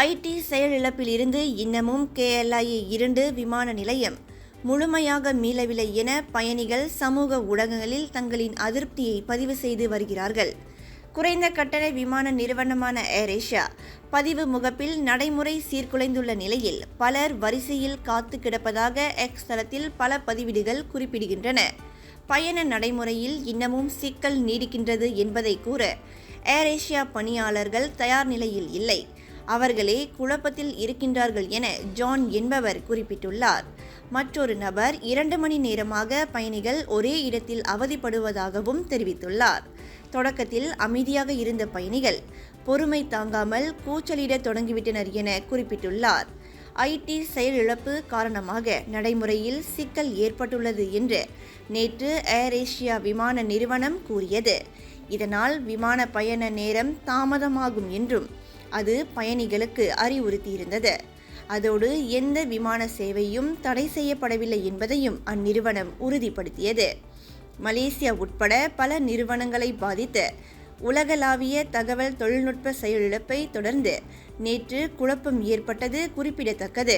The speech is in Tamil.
ஐடி செயலிழப்பிலிருந்து இன்னமும் கேஎல்ஐ இரண்டு விமான நிலையம். முழுமையாக மீளவில்லை என பயணிகள் சமூக ஊடகங்களில் தங்களின் அதிருப்தியை பதிவு செய்து வருகிறார்கள். குறைந்த கட்டண விமான நிறுவனமான ஏர் ஏஷியா பதிவு முகப்பில் நடைமுறை சீர்குலைந்துள்ள நிலையில் பலர் வரிசையில் காத்து கிடப்பதாக எக்ஸ் தளத்தில் பல பதிவீடுகள் குறிப்பிடுகின்றன. பயண நடைமுறையில் இன்னமும் சிக்கல் நீடிக்கின்றது என்பதை கூற ஏர் ஏஷியா பணியாளர்கள் தயார் நிலையில் இல்லை. அவர்களே குழப்பத்தில் இருக்கின்றார்கள் என ஜான் என்பவர் குறிப்பிட்டுள்ளார். மற்றொரு நபர் இரண்டு மணி நேரமாக பயணிகள் ஒரே இடத்தில் அவதிப்படுவதாகவும் தெரிவித்துள்ளார். தொடக்கத்தில் அமைதியாக இருந்த பயணிகள் பொறுமை தாங்காமல் கூச்சலிடத் தொடங்கிவிட்டனர் என குறிப்பிட்டுள்ளார். ஐடி செயலிழப்பு காரணமாக நடைமுறையில் சிக்கல் ஏற்பட்டுள்ளது என்று நேற்று ஏர் ஏஷியா விமான நிறுவனம் கூறியது. இதனால் விமான பயண நேரம் தாமதமாகும் என்றும் அது பயணிகளுக்கு அறிவுறுத்தியிருந்தது. அதோடு எந்த விமான சேவையும் தடை செய்யப்படவில்லை என்பதையும் அந்நிறுவனம் உறுதிப்படுத்தியது. மலேசியா உட்பட பல நிறுவனங்களை பாதித்த உலகளாவிய தகவல் தொழில்நுட்ப செயலிழப்பை தொடர்ந்து நேற்று குழப்பம் ஏற்பட்டது குறிப்பிடத்தக்கது.